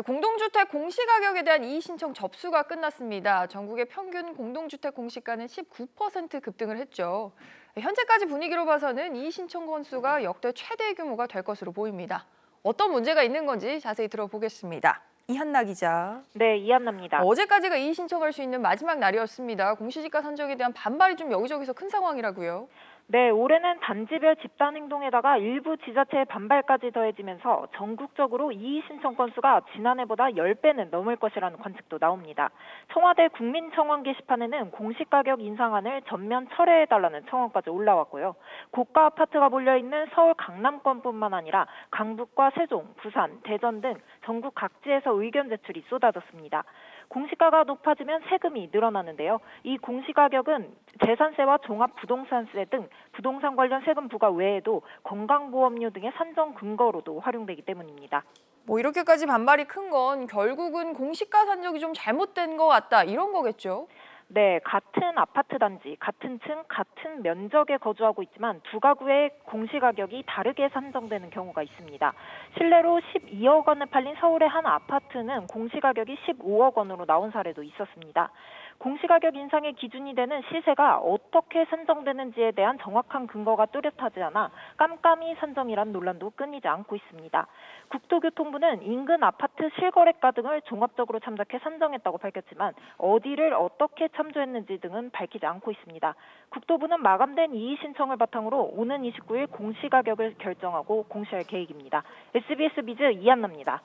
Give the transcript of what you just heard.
네, 공동주택 공시가격에 대한 이의 신청 접수가 끝났습니다. 전국의 평균 공동주택 공시가는 19% 급등을 했죠. 네, 현재까지 분위기로 봐서는 이의 신청 건수가 역대 최대 규모가 될 것으로 보입니다. 어떤 문제가 있는 건지 자세히 들어보겠습니다. 이한나 기자. 네, 이한나입니다. 어제까지가 이의 신청할 수 있는 마지막 날이었습니다. 공시지가 산정에 대한 반발이 좀 여기저기서 큰 상황이라고요. 네, 올해는 단지별 집단 행동에다가 일부 지자체의 반발까지 더해지면서 전국적으로 이의 신청 건수가 지난해보다 10배는 넘을 것이라는 관측도 나옵니다. 청와대 국민청원 게시판에는 공시가격 인상안을 전면 철회해달라는 청원까지 올라왔고요. 고가 아파트가 몰려있는 서울 강남권뿐만 아니라 강북과 세종, 부산, 대전 등 전국 각지에서 의견 제출이 쏟아졌습니다. 공시가가 높아지면 세금이 늘어나는데요. 이 공시가격은 재산세와 종합부동산세 등 부동산 관련 세금 부과 외에도 건강보험료 등의 산정 근거로도 활용되기 때문입니다. 뭐 이렇게까지 반발이 큰 건 결국은 공시가 산정이 좀 잘못된 것 같다 이런 거겠죠. 네, 같은 아파트 단지, 같은 층, 같은 면적에 거주하고 있지만 두 가구의 공시 가격이 다르게 산정되는 경우가 있습니다. 실내로 12억 원에 팔린 서울의 한 아파트는 공시 가격이 15억 원으로 나온 사례도 있었습니다. 공시가격 인상의 기준이 되는 시세가 어떻게 산정되는지에 대한 정확한 근거가 뚜렷하지 않아 깜깜이 산정이란 논란도 끊이지 않고 있습니다. 국토교통부는 인근 아파트 실거래가 등을 종합적으로 참작해 산정했다고 밝혔지만 어디를 어떻게 참조했는지 등은 밝히지 않고 있습니다. 국토부는 마감된 이의 신청을 바탕으로 오는 29일 공시 가격을 결정하고 공시할 계획입니다. SBS 비즈 이한나입니다.